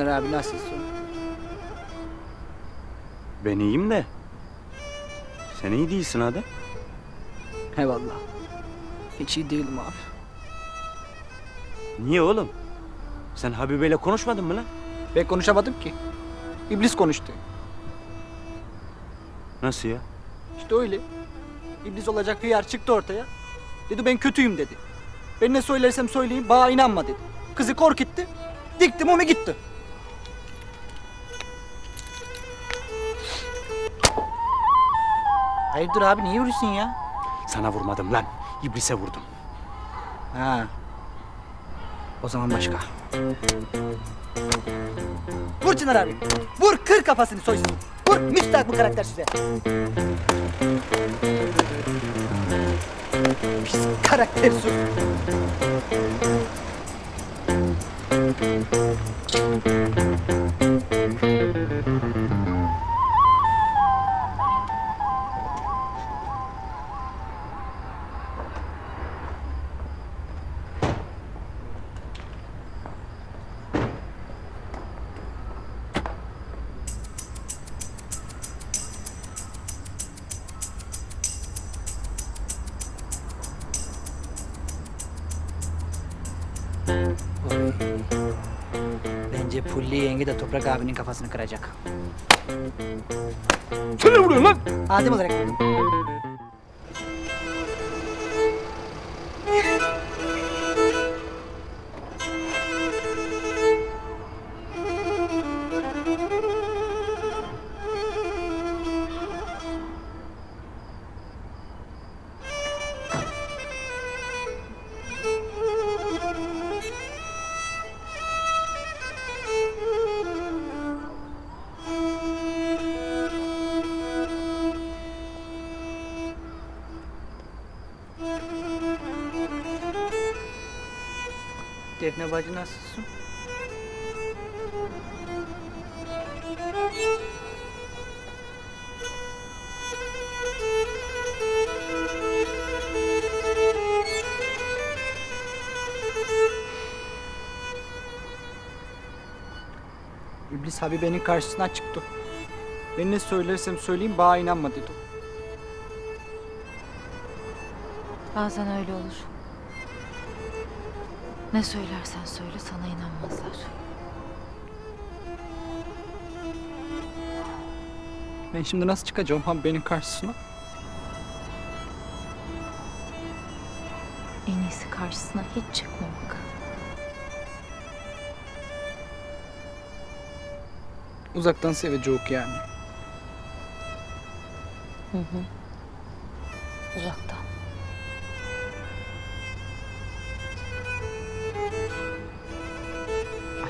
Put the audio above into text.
Çınar abi nasılsın? Ben iyiyim de. Sen iyi değilsin hadi. Eyvallah. Hiç iyi değilim abi. Niye oğlum? Sen Habibe'yle konuşmadın mı lan? Ben konuşamadım ki. İblis konuştu. Nasıl ya? İşte öyle. İblis olacak hıyar çıktı ortaya. Dedi ben kötüyüm dedi. Ben ne söylersem söyleyeyim bana inanma dedi. Kızı korkutti. Diktim onu gitti. Hayırdır abi niye vuruyorsun ya? Sana vurmadım lan. İblise vurdum. Ha. O zaman başka. Vur Çınar abi. Vur kır kafasını soysun. Vur müstahak bu karakter size. Pis karaktersiz. Oy. Bence Pulli yenge de Toprak abinin kafasını kıracak. Sen ne vuruyorsun lan? Adem olarak vurdum. Defne bacı nasılsın? İblis Habibe'nin karşısına çıktı. Ben ne söylersem söyleyeyim bana inanma dedi. Bazen öyle olur. Ne söylersen söyle sana inanmazlar. Ben şimdi nasıl çıkacağım Habibe'nin karşısına? En iyisi karşısına hiç çıkmamak. Uzaktan sevecek yani. Hı hı. Uzaktan.